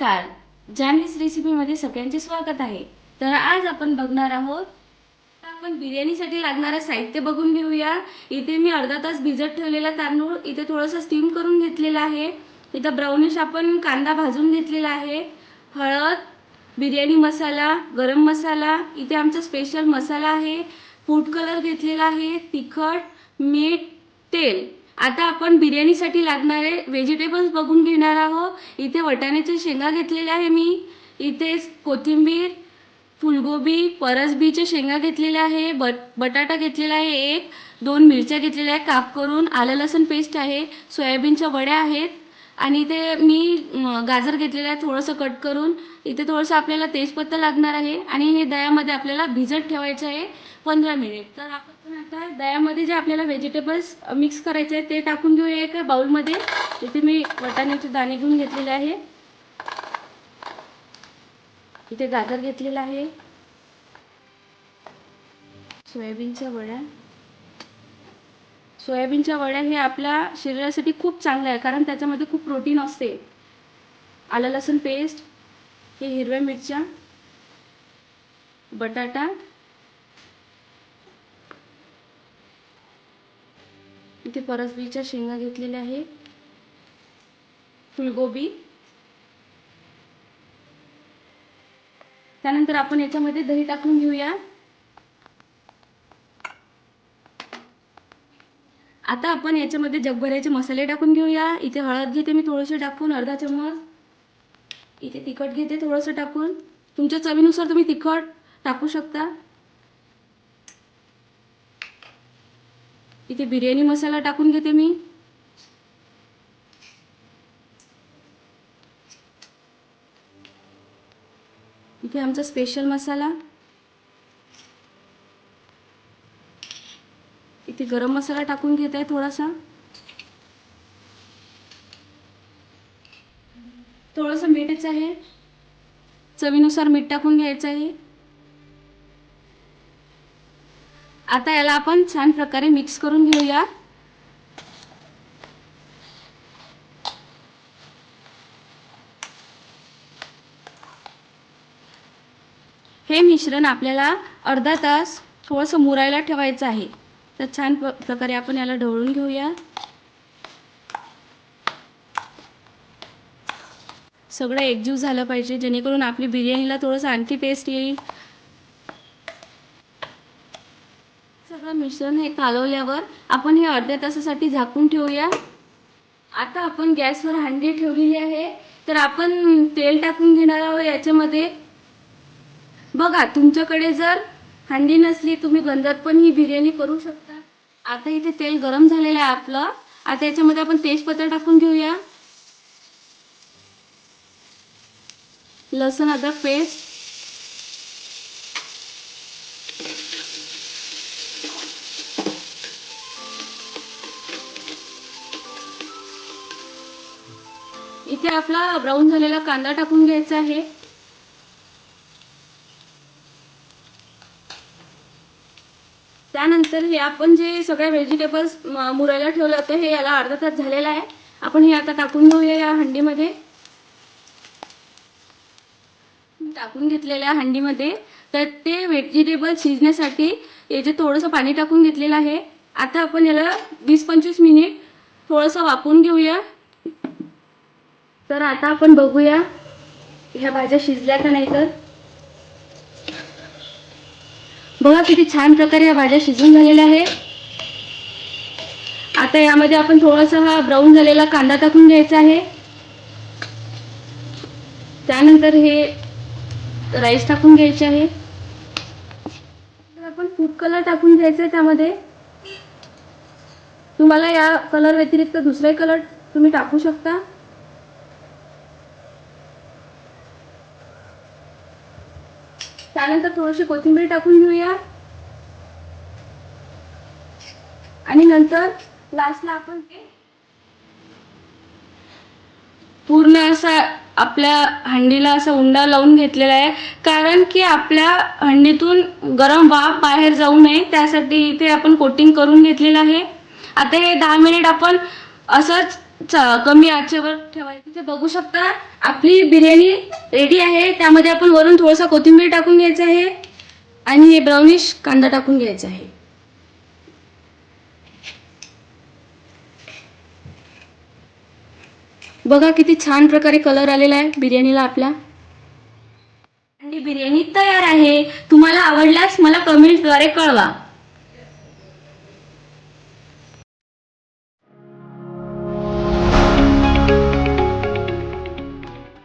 नमस्कार. जान्हवीज रेसिपीमध्ये सगळ्यांचे स्वागत आहे. तर आज आपण बघणार आहोत आपण बिर्याणीसाठी लागणारं साहित्य बघून घेऊया. इथे मी अर्धा तास भिजत ठेवलेला तांदूळ इथे थोडंसं स्टीम करून घेतलेला आहे. इथं ब्राउनिश आपण कांदा भाजून घेतलेला आहे. हळद बिर्याणी मसाला गरम मसाला इथे आमचा स्पेशल मसाला आहे. फूड कलर घेतलेला आहे तिखट मीठ तेल. आता आपण बिर्याणीसाठी लागणारे व्हेजिटेबल्स बघून घेणार आहोत. इथे वटाण्याच्या शेंगा घेतलेल्या आहे मी. इथे कोथिंबीर फुलगोबी परसबीच्या शेंगा घेतलेल्या आहे. बट बटाटा घेतलेला आहे एक. दोन मिरच्या घेतलेल्या आहे काप करून आलं लसूण पेस्ट आहे. सोयाबीनच्या वड्या आहेत. आणि इथे मी गाजर घेतलेलं आहे थोडंसं कट करून. इथे थोडंसं आपल्याला तेजपत्ता लागणार आहे आणि हे दह्यामध्ये आपल्याला भिजत ठेवायचं आहे पंधरा मिनिट. तर आपण आता दह्यामध्ये जे आपल्याला व्हेजिटेबल्स मिक्स करायचे आहे ते टाकून घेऊया एका बाउलमध्ये इथे मी वटाण्याचे दाणे घेऊन घेतलेले आहे. इथे गाजर घेतलेला आहे. सोयाबीनच्या वड्या. सोयाबीनच्या वड्या हे आपल्या शरीरासाठी खूप चांगलं आहे कारण त्याच्यामध्ये खूप प्रोटीन असते. आलं लसूण पेस्ट हे हिरव्या मिरच्या बटाटा इथे परसबीच्या शेंगा घेतलेल्या आहे. फुलगोबी. त्यानंतर आपण याच्यामध्ये दही टाकून घेऊया. आता आपण याच्यामध्ये जगभराचे मसाले टाकून घेऊया. इथे हळद घेते मी थोडंसं टाकून अर्धा चम्मच. इथे तिखट घेते थोडंसं टाकून. तुमच्या चवीनुसार तुम्ही तिखट टाकू शकता. इथे बिर्याणी मसाला टाकून घेते मी. इथे आमचा स्पेशल मसाला. इथे गरम मसाला टाकून घेत आहे थोडासा? थोडंसं मीठच आहे. चवीनुसार मीठ टाकून घ्यायचं आहे. आता याला आपण छान प्रकारे मिक्स करून घेऊया. हे मिश्रण आपल्याला अर्धा तास थोडंसं मुरायला ठेवायचं आहे. तर छान प प्रकारे आपण याला ढवळून घेऊया. सगळं एकजीव झालं पाहिजे जेणेकरून आपली बिर्याणीला थोडंसं आणखी टेस्ट येईल. सगळं मिश्रण हे कालवल्यावर आपण हे अर्ध्या तासासाठी झाकून ठेवूया. आता आपण गॅसवर हांडी ठेवलेली आहे. तर आपण तेल टाकून घेणार आहोत याच्यामध्ये. बघा तुमच्याकडे जर हंडी नसली तुम्ही गंधात पण ही बिर्याणी करू शकता. आता इथे तेल गरम झालेलं आहे आपलं. आता याच्यामध्ये आपण तेजपत्ता टाकून घेऊया. लसण अदरक पेस्ट. इथे आपला ब्राऊन झालेला कांदा टाकून घ्यायचा आहे. त्यानंतर हे आपण जे सगळे व्हेजिटेबल्स मुरायला ठेवलं होतं हे याला अर्धा तास झालेला आहे. आपण हे आता टाकून घेऊया या हंडीमध्ये. टाकून घेतलेल्या हंडीमध्ये. तर ते व्हेजिटेबल शिजण्यासाठी याचे थोडंसं पाणी टाकून घेतलेलं आहे आता आपण याला वीस पंचवीस मिनिट थोडंसं वापरून घेऊया. तर आता आपण बघूया ह्या भाज्या शिजल्या का नाही तर. बघा किती छान प्रकारे या भाज्या शिजून झालेल्या आहेत. आता यामध्ये आपण थोडासा हा ब्राऊन झालेला कांदा टाकून घ्यायचा आहे. त्यानंतर हे राईस टाकून घ्यायचे आहे. तर आपण फूड कलर टाकून घ्यायचा आहे त्यामध्ये. तुम्हाला या कलर व्यतिरिक्त दुसरे कलर तुम्ही टाकू शकता. त्यानंतर थोडीशी कोथिंबीर टाकून घेऊया. आणि नंतर लास्टला आपण पूर्ण असा आपल्या हंडीला असा उंडा लावून घेतलेला आहे. कारण की आपल्या हंडीतून गरम वाफ बाहेर जाऊ नये त्यासाठी इथे आपण कोटिंग करून घेतलेलं आहे. आता हे दहा मिनिट आपण असंच चा- कमी आचेवर ठेवायची. ते बघू शकता आपली बिर्याणी रेडी आहे. त्यामध्ये आपण वरून थोडासा कोथिंबीर टाकून घ्यायचं आहे. आणि हे ब्राउनिश कांदा टाकून घ्यायचा आहे. बघा किती छान प्रकारे कलर आलेला आहे बिर्याणीला आपल्या आणि बिर्याणी तयार आहे. तुम्हाला आवडल्यास मला कमेंटद्वारे कळवा.